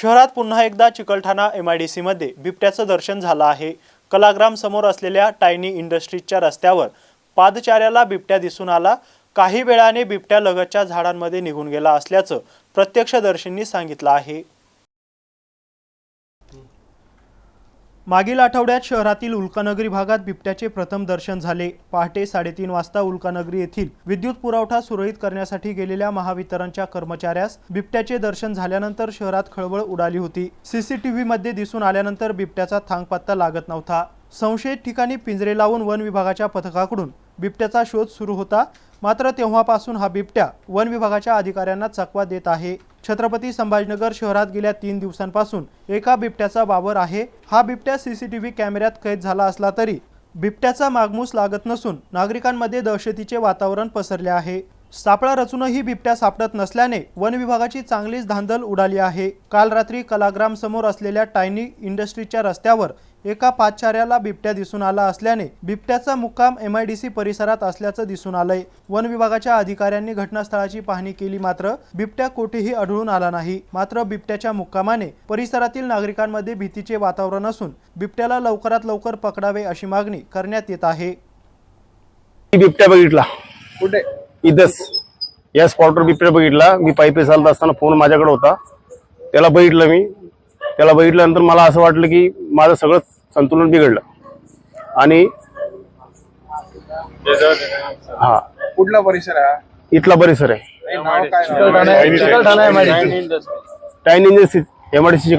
शहरात पुन्हा एकदा चिकलठाणा एम आय डी सीमध्ये बिबट्याचं दर्शन झालं आहे. कलाग्राम समोर असलेल्या टायनी इंडस्ट्रीजच्या रस्त्यावर पादचाऱ्याला बिबट्या दिसून आला. काही वेळाने बिबट्या लगतच्या झाडांमध्ये निघून गेला असल्याचं प्रत्यक्षदर्शींनी सांगितलं आहे. मागील आठवड्यात शहरातील उल्कानगरी भागात बिबट्याचे प्रथम दर्शन झाले. पहाटे साडेतीन वाजता उल्कानगरी येथील विद्युत पुरवठा सुरळीत करण्यासाठी गेलेल्या महावितरणच्या कर्मचाऱ्यास बिबट्याचे दर्शन झाल्यानंतर शहरात खळबळ उडाली होती. सीसीटीव्ही मध्ये दिसून आल्यानंतर बिबट्याचा थांगपत्ता लागत नव्हता. संशयित ठिकाणी पिंजरे लावून वन विभागाच्या पथकाकडून बिबट्याचा शोध सुरू होता. मात्र तेव्हापासून हा बिबट्या वन विभागाच्या अधिकाऱ्यांना चकवा देत आहे. छत्रपती संभाजीनगर शहरात गेल्या तीन दिवसांपासून एका बिबट्याचा वावर आहे. हा बिबट्या सीसीटीव्ही कॅमेऱ्यात कैद झाला असला तरी बिबट्याचा मागमूस लागत नसून नागरिकांमध्ये दहशतीचे वातावरण पसरले आहे. सापळा रचूनही बिबट्या सापडत नसल्याने वन विभागाची चांगलीच धांदल उडाली आहे. काल रात्री कलाग्राम समोर असलेल्या टायनी इंडस्ट्रीच्या रस्त्यावर एका पादचाऱ्याला बिबट्या दिसून आला असल्याने बिबट्याचा मुक्काम एम आय डी सी परिसरात असल्याचं दिसून आलंय. वन विभागाच्या अधिकाऱ्यांनी घटनास्थळाची पाहणी केली मात्र बिबट्या कोठेही आढळून आला नाही. मात्र बिबट्याच्या मुक्कामाने परिसरातील नागरिकांमध्ये भीतीचे वातावरण असून बिबट्याला लवकरात लवकर पकडावे अशी मागणी करण्यात येत आहे. बिबट्या बघितला. कुठे? इथंच या स्पॉटवर बिबट्या बघितला. मी पायपे चालत असताना फोन माझ्याकडे होता. त्याला बघितलं मी. त्याला बघितल्यानंतर मला असं वाटलं की माझं सगळं संतुलन बिघडलं. आणि हा. कुठला परिसर आहे? इथला परिसर आहे? Tine engine एमआयडीसीची